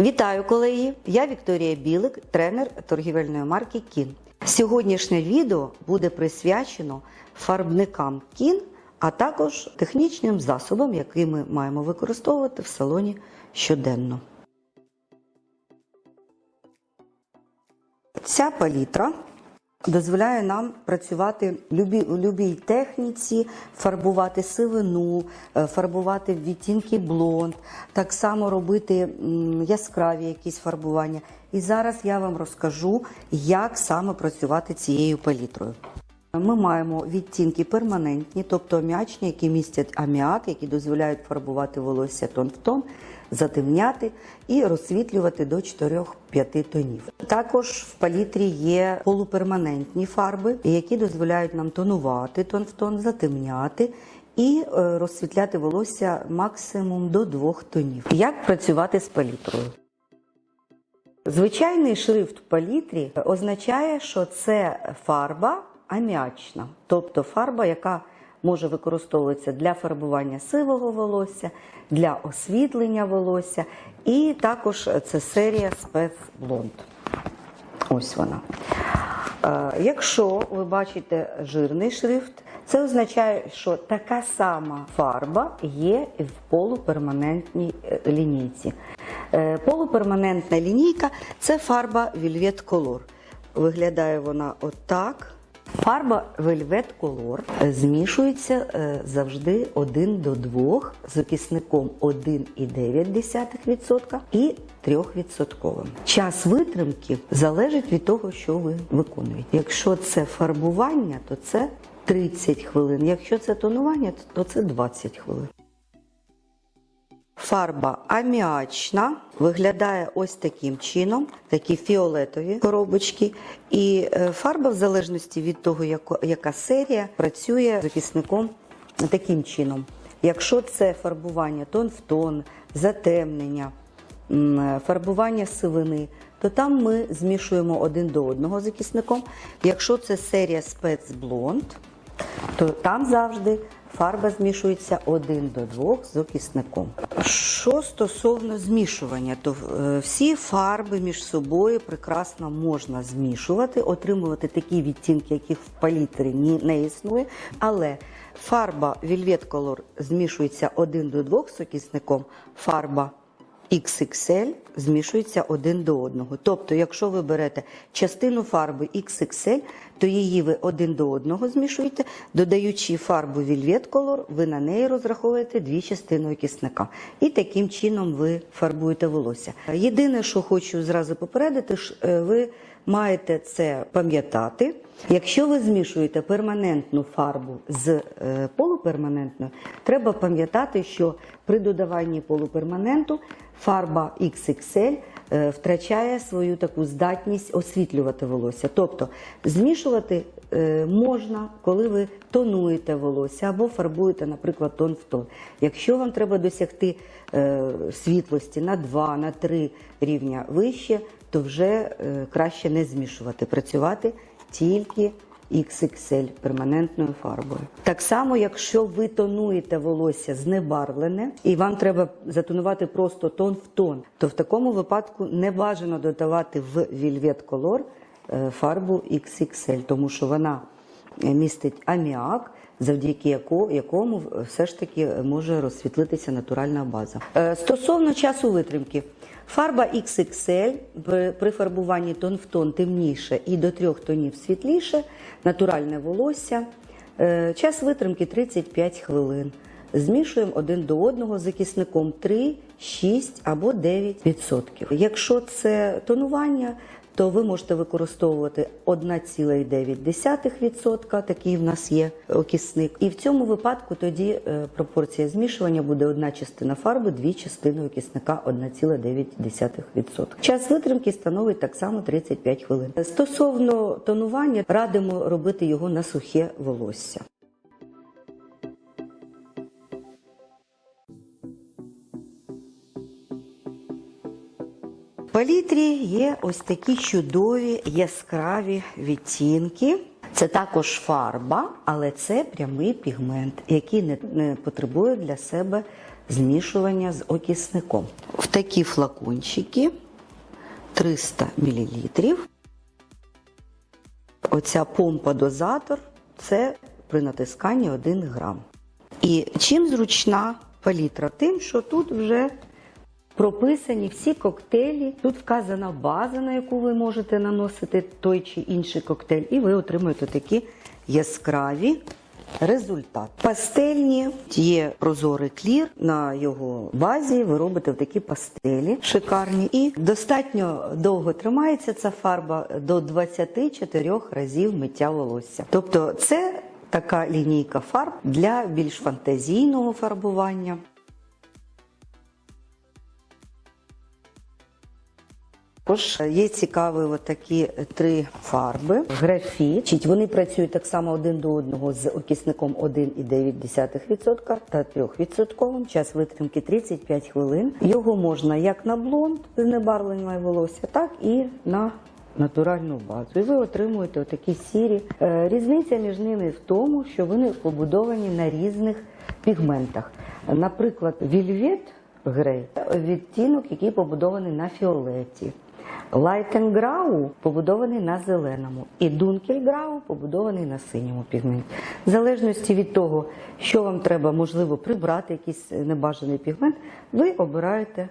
Вітаю колеги! Я Вікторія Білик, тренер торгівельної марки Кін. Сьогоднішнє відео буде присвячено фарбникам Кін, а також технічним засобам, які ми маємо використовувати в салоні щоденно. Ця палітра дозволяє нам працювати в любій, любій техніці, фарбувати сивину, е, фарбувати відтінки блонд, так само робити яскраві якісь фарбування. І зараз я вам розкажу, як саме працювати цією палітрою. Ми маємо відтінки перманентні, тобто м'ячні, які містять аміак, які дозволяють фарбувати волосся тон в тон, затемняти і розсвітлювати до 4-5 тонів. Також в палітрі є полуперманентні фарби, які дозволяють нам тонувати тон в тон, затемняти. І е, розсвітляти волосся максимум до двох тонів. Як працювати з палітрою? Звичайний шрифт палітрі означає, що це фарба аміачна, тобто фарба, яка може використовуватися для фарбування сивого волосся, для освітлення волосся, і також це серія спецблонд. Ось вона. Е, Якщо ви бачите жирний шрифт, це означає, що така сама фарба є і в полуперманентній е, лінійці. Е, Полуперманентна лінійка це фарба Velvet Color. Виглядає вона отак. Фарба Velvet Color е, змішується е, завжди 1 до 2 з окисником 1,9% і 3%. Час витримки залежить від того, що ви виконуєте. Якщо це фарбування, то це 30 хвилин. Якщо це тонування, то це 20 хвилин. Фарба аміачна виглядає ось таким чином, такі фіолетові коробочки. І е, фарба, в залежності від того, яка серія, працює захисником таким чином. Якщо це фарбування тон в тон, затемнення, е, фарбування сивини, то там ми змішуємо один до одного захисником. Якщо це серія спецблонд, то там завжди фарба змішується один до двох з окисником. Що стосовно змішування, то е, всі фарби між собою прекрасно можна змішувати, отримувати такі відтінки, яких в палітрі не існує. Але фарба Velvet Color змішується один до двох з окисником, фарба XXL змішується один до одного. Тобто, якщо ви берете частину фарби XXL, то її ви один до одного змішуєте, додаючи фарбу Velvet Color, ви на неї розраховуєте дві частини окисника. І таким чином ви фарбуєте волосся. Єдине, що хочу зразу попередити, е, ви маєте це пам'ятати. Якщо ви змішуєте перманентну фарбу з е, полуперманентною, треба пам'ятати, що при додаванні полуперманенту фарба XXL е, втрачає свою таку здатність освітлювати волосся. Тобто змішувати е, можна, коли ви тонуєте волосся або фарбуєте, наприклад, тон в тон. Якщо вам треба досягти світлості на 2, на 3 рівня вище, то вже е, краще не змішувати, працювати тільки XXL перманентною фарбою. Так само, якщо ви тонуєте волосся знебарвлене і вам треба затонувати просто тон в тон, то в такому випадку не бажано додавати в Velvet Color е, фарбу XXL, тому що вона е, містить аміак, завдяки якому все ж таки може розсвітлитися натуральна база. Стосовно часу витримки, фарба XXL при- фарбуванні тон в тон темніше і до трьох тонів світліше, натуральне волосся. Е, Час витримки 35 хвилин. Змішуємо один до одного закисником 3, 6 або 9%. Якщо це тонування, то ви можете використовувати 1,9%, такий в нас є окисник. І в цьому випадку тоді е, пропорція змішування буде одна частина фарби, дві частини окисника 1,9%. Час витримки становить так само 35 хвилин. Стосовно тонування, радимо робити його на сухе волосся. Палітрі є ось такі чудові яскраві відтінки. Це також фарба, але це прямий пігмент, який не, не потребує для себе змішування з окисником. В такі флакончики 300 мл. Оця помпа-дозатор це при натисканні 1 грам. І чим зручна палітра? Тим, що тут вже прописані всі коктейлі. Тут вказана база, на яку ви можете наносити той чи інший коктейль, і ви отримуєте такі яскраві результати. Пастельні є прозорий клір. На його базі ви робите в такі пастелі шикарні. І достатньо довго тримається ця фарба до 24 разів миття волосся. Тобто це така лінійка фарб для більш фантазійного фарбування. Також є цікаві от такі три фарби. Графіт. Вони працюють так само один до одного з окисником 1,9% та 3%. Час витримки 35 хвилин. Його можна як на блонд з небарвленою волосся, так і на натуральну базу. І ви отримуєте отакі сірі. Е, Різниця між ними в тому, що вони побудовані на різних пігментах. Наприклад, вільвет грей відтінок, який побудований на фіолеті. Лайтенграу побудований на зеленому, і Дункельграу побудований на синьому пігменті. В залежності від того, що вам треба, можливо, прибрати якийсь небажаний пігмент, ви обираєте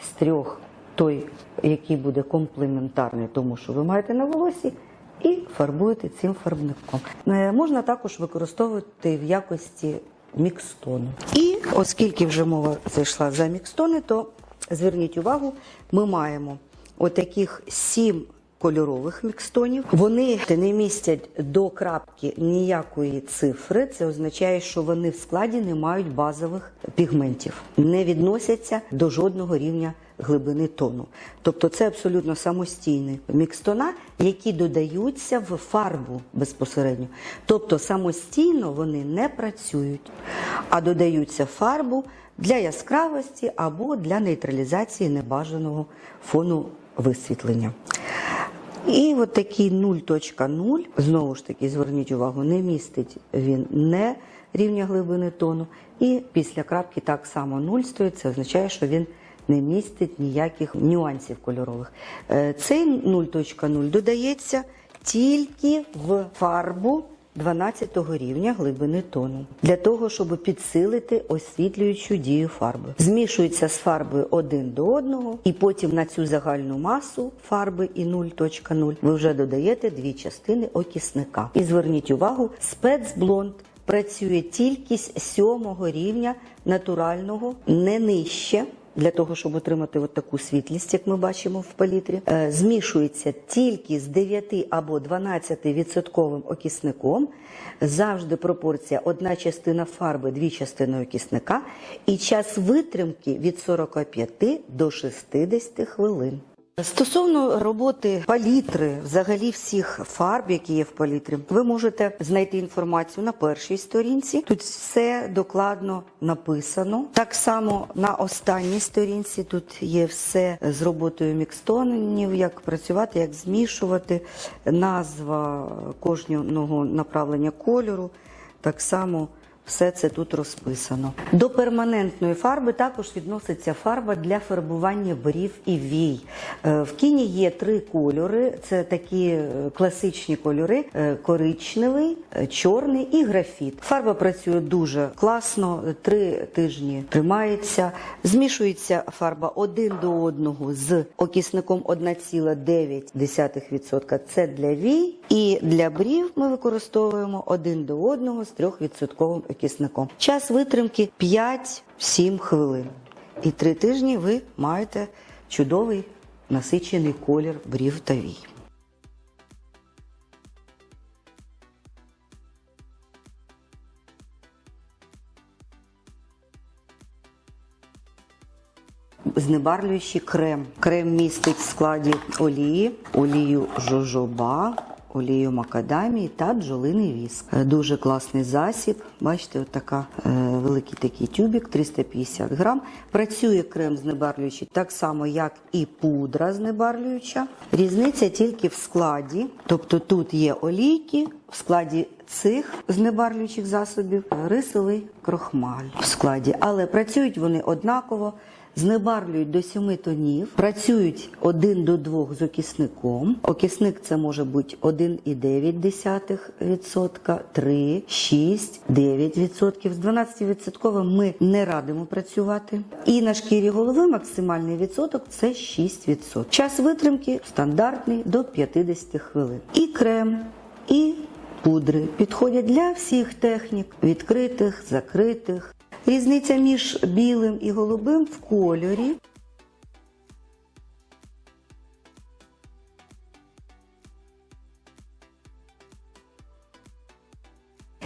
з трьох той, який буде комплементарний тому, що ви маєте на волосі, і фарбуєте цим фарбником. Е, Можна також використовувати в якості мікстону. І оскільки вже мова зайшла за мікстони, то зверніть увагу, ми маємо отаких сім кольорових мікстонів. Вони не містять до крапки ніякої цифри. Це означає, що вони в складі не мають базових пігментів, не відносяться до жодного рівня глибини тону. Тобто це абсолютно самостійні мікстона, які додаються в фарбу безпосередньо. Тобто самостійно вони не працюють, а додаються фарбу для яскравості або для нейтралізації небажаного фону висвітлення. І от такий 0.0, знову ж таки, зверніть увагу, не містить він не рівня глибини тону. І після крапки так само 0 стоїть, це означає, що він не містить ніяких нюансів кольорових. Е, Цей 0.0 додається тільки в фарбу 12 рівня глибини тону для того, щоб підсилити освітлюючу дію фарби. Змішується з фарбою один до одного, і потім на цю загальну масу фарби і 0.0 ви вже додаєте дві частини окисника. І зверніть увагу, спецблонд працює тільки з сьомого рівня натурального, не нижче. Для того, щоб отримати от таку світлість, як ми бачимо в палітрі, Е, змішується тільки з 9 або 12 відсотковим окисником. Завжди пропорція одна частина фарби, дві частини окисника, і час витримки від 45 до 60 хвилин. Стосовно роботи палітри, взагалі всіх фарб, які є в палітрі, ви можете знайти інформацію на першій сторінці. Тут все докладно написано. Так само на останній сторінці тут є все з роботою мікстонів, як працювати, як змішувати, назва кожного направлення кольору. Так само все це тут розписано. До перманентної фарби також відноситься фарба для фарбування брів і вій. Е, В кіні є три кольори: це такі е, класичні кольори: е, коричневий, чорний і графіт. Фарба працює дуже класно, три тижні тримається. Змішується фарба один до одного з окисником 1,9%. Це для вій. І для брів ми використовуємо один до одного з 3% окисником. Час витримки 5-7 хвилин. І три тижні ви маєте чудовий насичений колір брів та вій. Знебарлюючий крем. Крем містить в складі олії, олію жожоба, олію макадамії та бджолиний віск. Е, Дуже класний засіб. Бачите, от така е, великий такий тюбик, 350 грам. Працює крем знебарлюючий так само, як і пудра знебарлююча. Різниця тільки в складі. Тобто тут є олійки, в складі цих знебарлюючих засобів рисовий крохмаль в складі, але працюють вони однаково. Знебарлюють до 7 тонів, працюють 1 до 2 з окисником. Окисник це може бути 1,9%, 3, 6, 9%. З 12% ми не радимо працювати. І на шкірі голови максимальний відсоток це 6%. Час витримки стандартний до 50 хвилин. І крем, і пудри підходять для всіх технік відкритих, закритих. Різниця між білим і голубим в кольорі.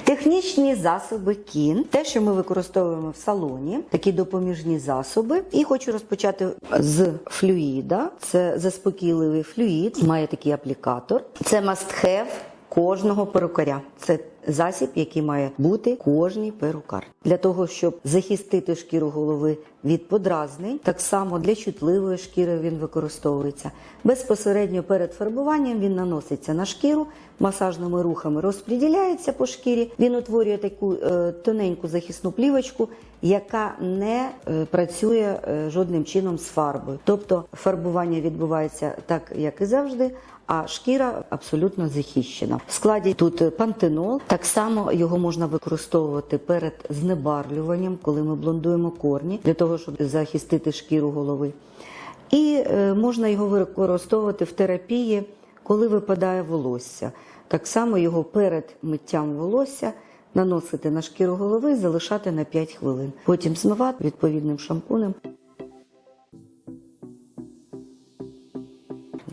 Технічні засоби кін, те, що ми використовуємо в салоні, такі допоміжні засоби. І хочу розпочати з флюїда. Це заспокійливий флюїд, має такий аплікатор. Це must have кожного перукаря. Це засіб, який має бути кожній перукар. Для того, щоб захистити шкіру голови від подразнень, так само для чутливої шкіри він використовується. Безпосередньо перед фарбуванням він наноситься на шкіру, масажними рухами розподіляється по шкірі. Він утворює таку е, тоненьку захисну плівочку, яка не е, працює е, жодним чином з фарбою. Тобто фарбування відбувається так, як і завжди. А шкіра абсолютно захищена. В складі тут пантенол. Так само його можна використовувати перед знебарлюванням, коли ми блондуємо корні, для того, щоб захистити шкіру голови. І е, можна його використовувати в терапії, коли випадає волосся. Так само його перед миттям волосся наносити на шкіру голови залишати на 5 хвилин. Потім змивати відповідним шампунем.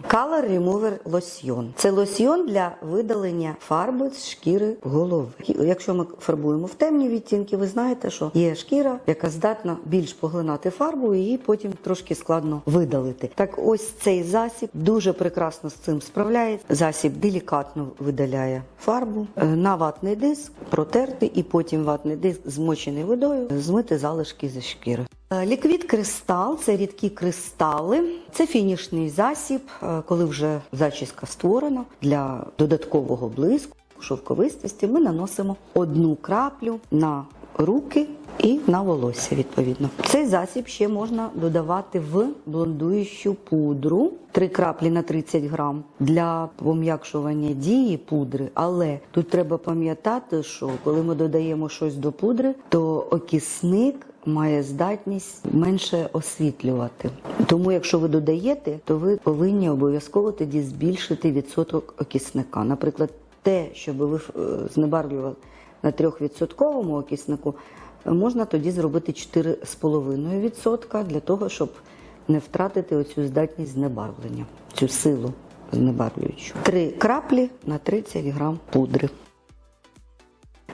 Color Remover лосьйон. Це лосьйон для видалення фарби з шкіри голови. Якщо ми фарбуємо в темні відтінки, ви знаєте, що є шкіра, яка здатна більш поглинати фарбу, і її потім трошки складно видалити. Так, ось цей засіб дуже прекрасно з цим справляється. Засіб делікатно видаляє фарбу Е, на ватний диск, протерти, і потім ватний диск змочений водою, змити залишки зі шкіри. Е, Ліквід кристал це рідкі кристали. Це фінішний засіб, е, коли вже зачіска створена для додаткового блиску, шовковистості. Ми наносимо одну краплю на руки і на волосся. Відповідно, цей засіб ще можна додавати в блондуючу пудру. Три краплі на 30 грам для пом'якшування дії пудри. Але тут треба пам'ятати, що коли ми додаємо щось до пудри, то окисник має здатність менше освітлювати. Тому, якщо ви додаєте, то ви повинні обов'язково тоді збільшити відсоток окисника. Наприклад, те, щоб ви е, знебарлювали на 3% окиснику, можна тоді зробити 4,5% для того, щоб не втратити оцю здатність знебарвлення, цю силу знебарвлюючу. Три краплі на 30 грам пудри.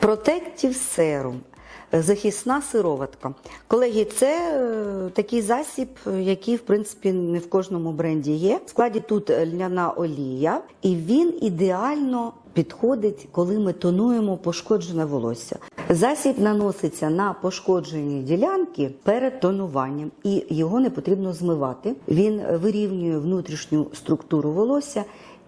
Protective Serum. Захисна сироватка. Колеги, це е, такий засіб, е, який в принципі не в кожному бренді є. В складі тут льняна олія, і він ідеально підходить, коли ми тонуємо пошкоджене волосся. Засіб наноситься на пошкоджені ділянки перед тонуванням, і його не потрібно змивати. Він вирівнює внутрішню структуру волосся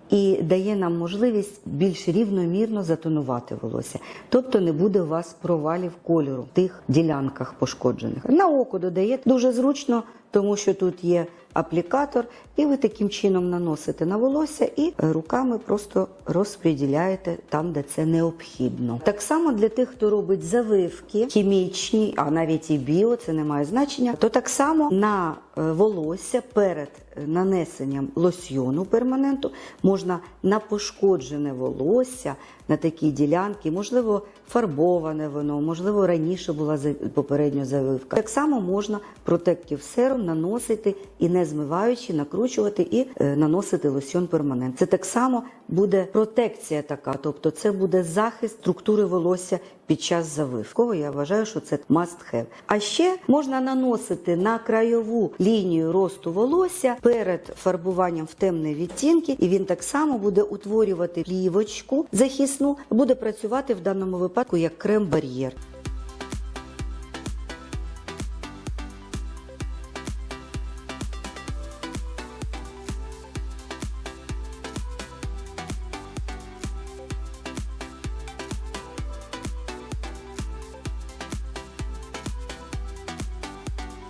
і дає нам можливість більш рівномірно затонувати волосся. Тобто не буде у вас провалів кольору в тих ділянках пошкоджених. На око додає дуже зручно, тому що тут є аплікатор, і ви таким чином наносите на волосся і руками просто розподіляєте там, де це необхідно. Так само для тих, хто робить завивки хімічні, а навіть і біо, це не має значення, то так само на е, волосся перед нанесенням лосьйону перманенту можна на пошкоджене волосся на такі ділянки, можливо, фарбоване воно, можливо, раніше була попередньо завивка. Так само можна протектив серум наносити і не змиваючи, накручувати і е, наносити лосьйон перманент. Це так само буде протекція така, тобто це буде захист структури волосся під час завивки. Я вважаю, що це must have. А ще можна наносити на краєву лінію росту волосся перед фарбуванням в темні відтінки, і він так само буде утворювати плівочку захисну, буде працювати в даному випадку як крем-бар'єр.